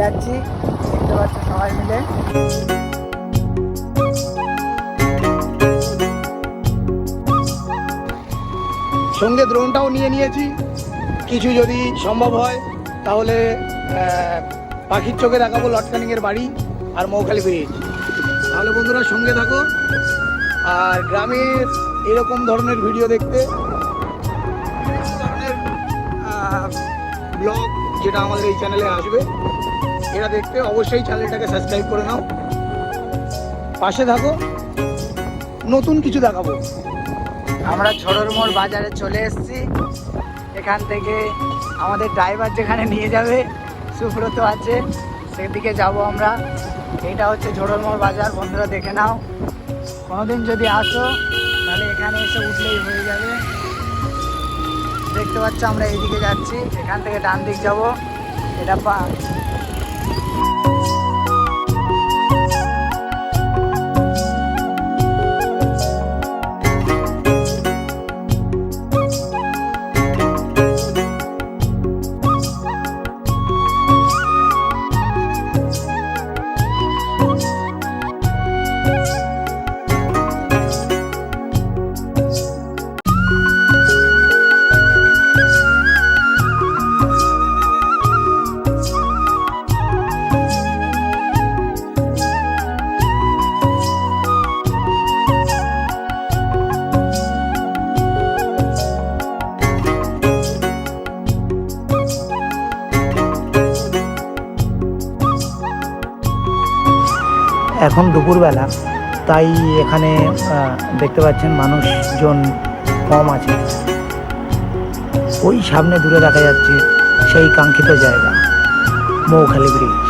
যাচ্ছি, দেখতে পাচ্ছ সবাই মিলে। সঙ্গে দ্রোণটাও নিয়ে নিয়েছি। কিছু যদি সম্ভব হয়, তাহলে পাখির চোখে দেখাবো লটকানিংয়ের বাড়ি আর মৌখালি ব্রিজ তাহলে বন্ধুরা সঙ্গে থাকো। আর গ্রামের এরকম ধরনের ভিডিও দেখতে ধরনের ব্লগ যেটা আমাদের এই চ্যানেলে আসবে, এটা দেখতে অবশ্যই চ্যানেলটাকে সাবস্ক্রাইব করে নাও। পাশে থাকো, নতুন কিছু দেখাবো। আমরা ঝড়োর মোড় বাজারে চলে এসেছি। এখান থেকে আমাদের ড্রাইভার যেখানে নিয়ে যাবে, সুব্রত আছে, সেদিকে যাব আমরা। এটা হচ্ছে ঝড়োর মোড় বাজার, বন্ধুরা দেখে নাও। কোনোদিন যদি আসো, তাহলে এখানে এসে উঠলেই হয়ে যাবে। দেখতে পাচ্ছ আমরা এইদিকে যাচ্ছি। এখান থেকে ডান দিক যাব। এটা এখন দুপুরবেলা, তাই এখানে দেখতে পাচ্ছেন মানুষজন কম আছে। ওই সামনে দূরে দেখা যাচ্ছে সেই কাঙ্ক্ষিত জায়গা, মৌখালি ব্রিজ।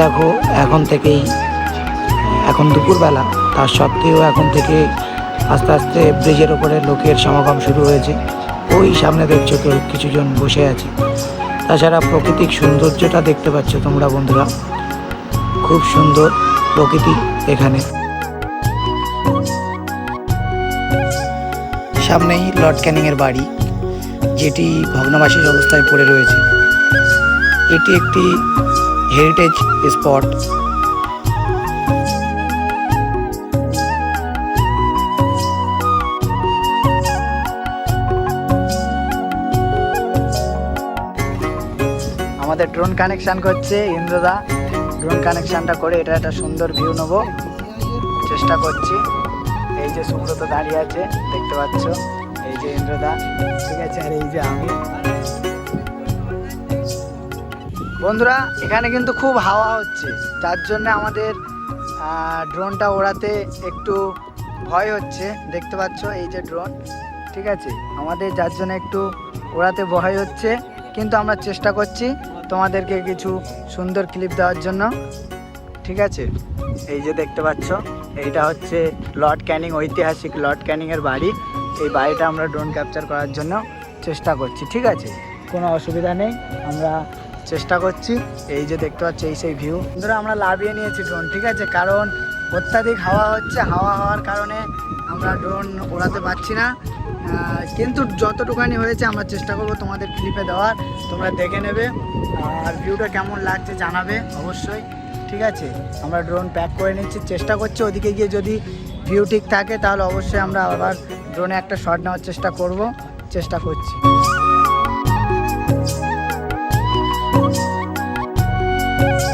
দেখো, এখন থেকেই, এখন দুপুরবেলা। তার সত্ত্বেও এখন থেকে আস্তে আস্তে ব্রিজের ওপরে লোকের সমাগম শুরু হয়েছে। ওই সামনে দেখছ তো কিছুজন বসে আছে। তাছাড়া প্রাকৃতিক সৌন্দর্যটা দেখতে পাচ্ছ তোমরা বন্ধুরা। খুব সুন্দর প্রকৃতি এখানে। সামনেই লর্ড ক্যানিংয়ের বাড়ি, যেটি ভগ্নাবাসীর অবস্থায় পড়ে রয়েছে। এটি একটি হেরিটেজ স্পট আমাদের ড্রোন কানেকশন করছে ইন্দ্রদা। ড্রোন কানেকশনটা করে এটা একটা সুন্দর ভিউ নেব। চেষ্টা করছি। এই যে সুব্রত দাঁড়িয়ে আছে, দেখতে পাচ্ছ? এই যে ইন্দ্রদা। ঠিক আছে, আর এই যে আমি। বন্ধুরা, এখানে কিন্তু খুব হাওয়া হচ্ছে। যার জন্য আমাদের ড্রোনটা ওড়াতে একটু ভয় হচ্ছে। দেখতে পাচ্ছ এই যে ড্রোন, ঠিক আছে? আমাদের যার জন্য একটু ওড়াতে ভয় হচ্ছে, কিন্তু আমরা চেষ্টা করছি তোমাদেরকে কিছু সুন্দর ক্লিপ দেওয়ার জন্য, ঠিক আছে? এই যে দেখতে পাচ্ছ, এইটা হচ্ছে লর্ড ক্যানিং, ঐতিহাসিক লর্ড ক্যানিংয়ের বাড়ি। এই বাড়িটা আমরা ড্রোন ক্যাপচার করার জন্য চেষ্টা করছি, ঠিক আছে? কোনো অসুবিধা নেই, আমরা চেষ্টা করছি। এই যে দেখতে পাচ্ছি, এই সেই ভিউ বন্ধুরা, আমরা লাভিয়ে নিয়েছি ড্রোন ঠিক আছে? কারণ অত্যাধিক হাওয়া হচ্ছে, হাওয়া হওয়ার কারণে আমরা ড্রোন ওড়াতে পারছি না। কিন্তু যতটুকানি হয়েছে, আমরা চেষ্টা করব তোমাদের ক্লিপে দেওয়ার। তোমরা দেখে নেবে। আর ভিউটা কেমন লাগছে জানাবে অবশ্যই, ঠিক আছে? আমরা ড্রোন প্যাক করে নিচ্ছি। চেষ্টা করছি ওদিকে গিয়ে যদি ভিউ ঠিক থাকে, তাহলে অবশ্যই আমরা আবার ড্রোনে একটা শট নেওয়ার চেষ্টা করব। চেষ্টা করছি। Música